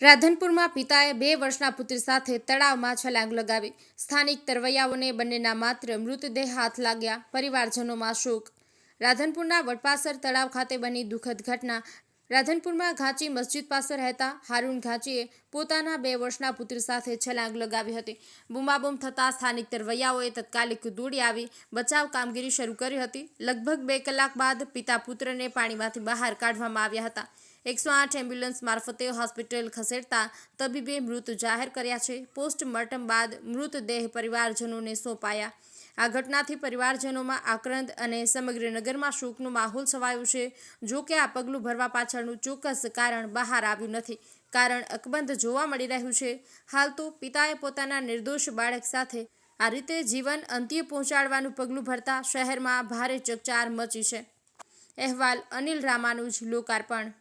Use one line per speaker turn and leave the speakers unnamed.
રાધનપુરમાં પિતાએ બે વર્ષના પુત્ર સાથે તળાવમાં છલાંગ લગાવી. સ્થાનિક તરવૈયાઓને બંનેના માત્ર મૃતદેહ હાથ લાગ્યા. પરિવારજનોમાં શોક. રાધનપુરના વડપાસર તળાવ ખાતે બની દુઃખદ ઘટના. રાધનપુરમાં ઘાંચી મસ્જિદ પાસે રહેતા હારૂન ઘાંચીએ પોતાના બે વર્ષના પુત્ર સાથે છલાંગ લગાવી હતી. બૂમાબૂમ થતાં સ્થાનિક તરવૈયાઓએ તત્કાલિક દોડી આવી, બચાવ કામગીરી શરૂ કરી હતી. લગભગ બે કલાક બાદ પિતા પુત્રને પાણીમાંથી બહાર કાઢવામાં આવ્યા હતા. એકસો આઠ એમ્બ્યુલન્સ મારફતે હોસ્પિટલ ખસેડતા તબીબે મૃત જાહેર કર્યા છે. પોસ્ટમોર્ટમ બાદ મૃતદેહ પરિવારજનોને સોંપાયા. આ ઘટનાથી પરિવારજનોમાં આક્રંદ અને સમગ્ર નગરમાં શોકનો માહોલ છવાયો છે. જો કે આ પગલું ભરવા પાછળનું ચોક્કસ કારણ બહાર આવ્યું નથી. કારણ અકબંધ જોવા મળી રહ્યું છે. હાલ તો પિતાએ પોતાના નિર્દોષ બાળક સાથે આ રીતે જીવન અંત્ય પહોંચાડવાનું પગલું ભરતા શહેરમાં ભારે ચકચાર મચી છે. અહેવાલ અનિલ રામાનુજ લોકાર્પણ